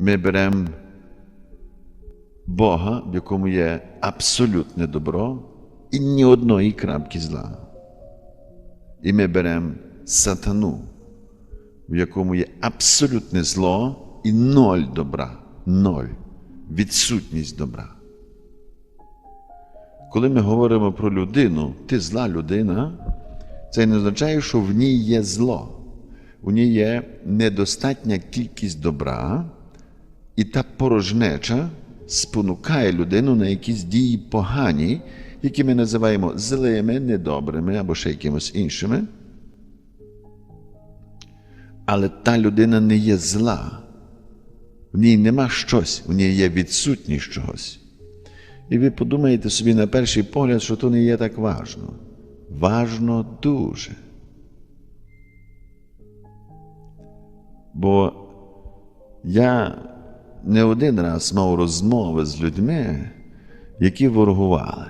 Ми беремо Бога, в якому є абсолютне добро і ні одної крапки зла. І ми беремо сатану, в якому є абсолютне зло і ноль добра, ноль, відсутність добра. Коли ми говоримо про людину, ти зла людина, це не означає, що в ній є зло. У ній є недостатня кількість добра, і та порожнеча спонукає людину на якісь дії погані, які ми називаємо злими, недобрими або ще якимось іншими. Але та людина не є зла. В ній нема щось, в ній є відсутність чогось. І ви подумаєте собі на перший погляд, що то не є так важно. Важно дуже. Бо я не один раз мав розмови з людьми, які ворогували.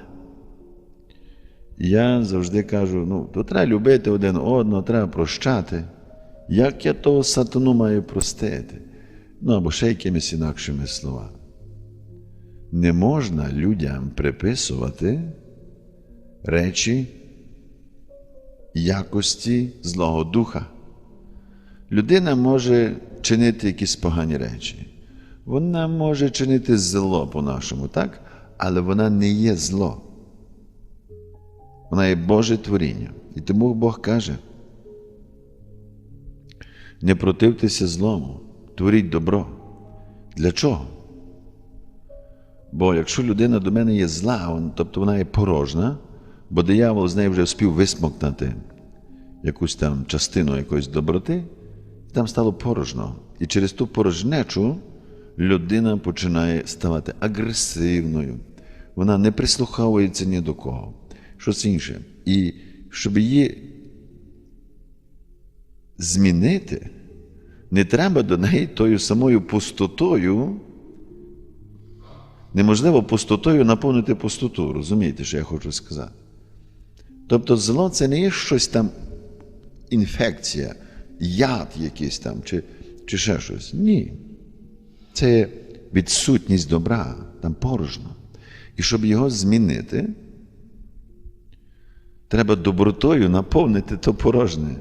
Я завжди кажу: ну, то треба любити один одного, треба прощати. Як я того сатану маю простити? Ну або ще якимись інакшими словами. Не можна людям приписувати речі якості Злого Духа. Людина може чинити якісь погані речі. Вона може чинити зло по-нашому, так? Але вона не є зло. Вона є Боже творіння. І тому Бог каже: не противтеся злому, творіть добро. Для чого? Бо якщо людина до мене є зла, тобто вона є порожна, бо диявол з неї вже вспів висмокнути якусь там частину якоїсь доброти, і там стало порожно. І через ту порожнечу людина починає ставати агресивною. Вона не прислуховується ні до кого. Щось інше. І щоб її змінити, не треба до неї тою самою пустотою. Неможливо пустотою наповнити пустоту. Розумієте, що я хочу сказати? Тобто, зло це не є щось там інфекція, яд якийсь там, чи, чи ще щось. Ні. Це відсутність добра, там порожно. І щоб його змінити, треба добротою наповнити то порожне.